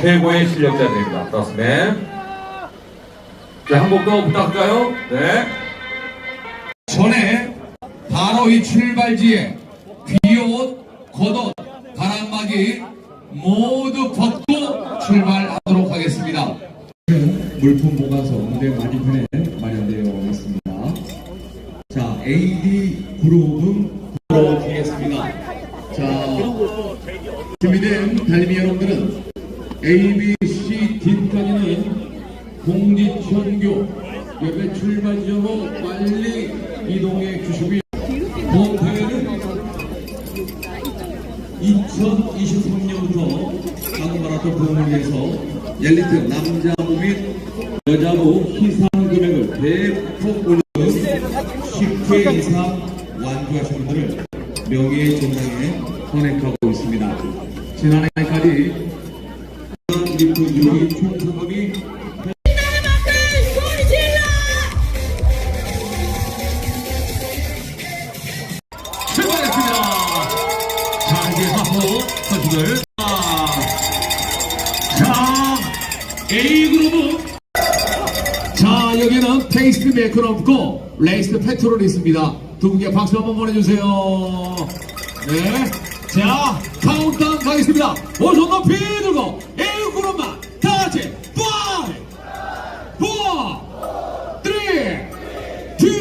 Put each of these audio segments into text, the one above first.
최고의 실력자들입니다. 프라스맨. 자, 한 곡 더 부탁할까요? 네. 전에 바로 이 출발지에 귀옷, 겉옷, 바람막이 모두 벗고 출발하도록 하겠습니다. 물품 보관소 무대 맞은편에 마련되어 있습니다. 자, AD 그룹은 들어오겠습니다. 자, 준비된 달리미 여러분들은 ABC 뒷까지는 공지천교 옆에 출발 지점으로 빨리 이동해 주시고요. 본 대회는 2023년부터 한국 마라톤 부흥을 위해서 엘리트 남자부 및 여자부 희상 금액을 대폭 올리는 10회 이상 완주하신 분들을 명예의 전당에 선행하고 있습니다. 지난해까지 자, 이제 하프 선수들. 자, A그룹은 자, 여기는 메이커는 없고 레이스트 페트롤이 있습니다. 두 분께 박수 한번 보내주세요. 네. 자, 카운트다운 가겠습니다. 오손 높이 들고 A그룹만 다 같이 5, 4, 3, 2, 1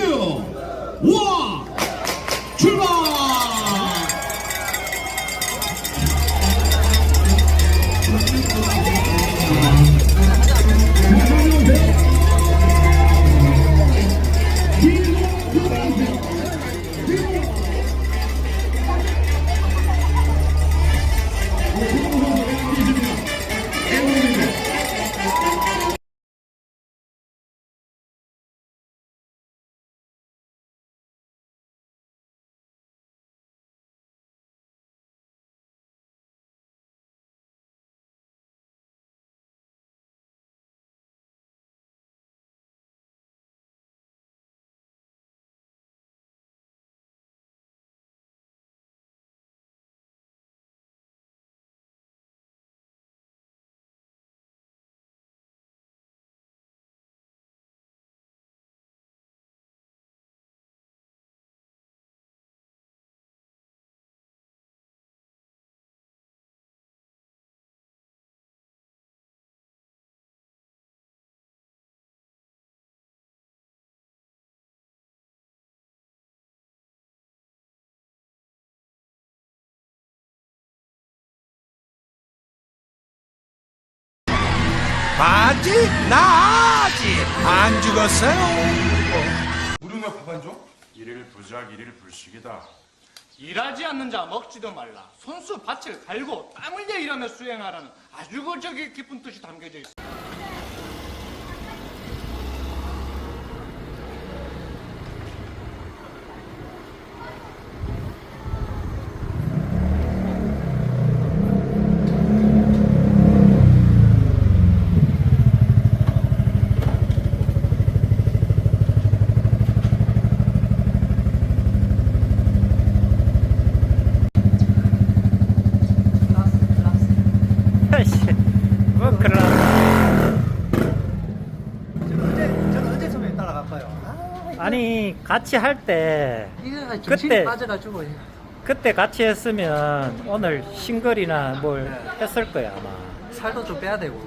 출발! 아직 나 아직 안 죽었어요. 무릎에 밥안 줘? 일일 부작 일일 불식이다. 일하지 않는 자 먹지도 말라. 손수 밭을 갈고 땀 흘려 일하며 수행하라는 아주 그 저기 깊은 뜻이 담겨져 있 어. 뭐 저는 처음에 따라갈까요? 아, 아니 같이 할 때 이거 그때- 정신이 빠져가지고. 그때 같이 했으면 오늘 싱글이나 뭘 했을 거야 아마. 살도 좀 빼야 되고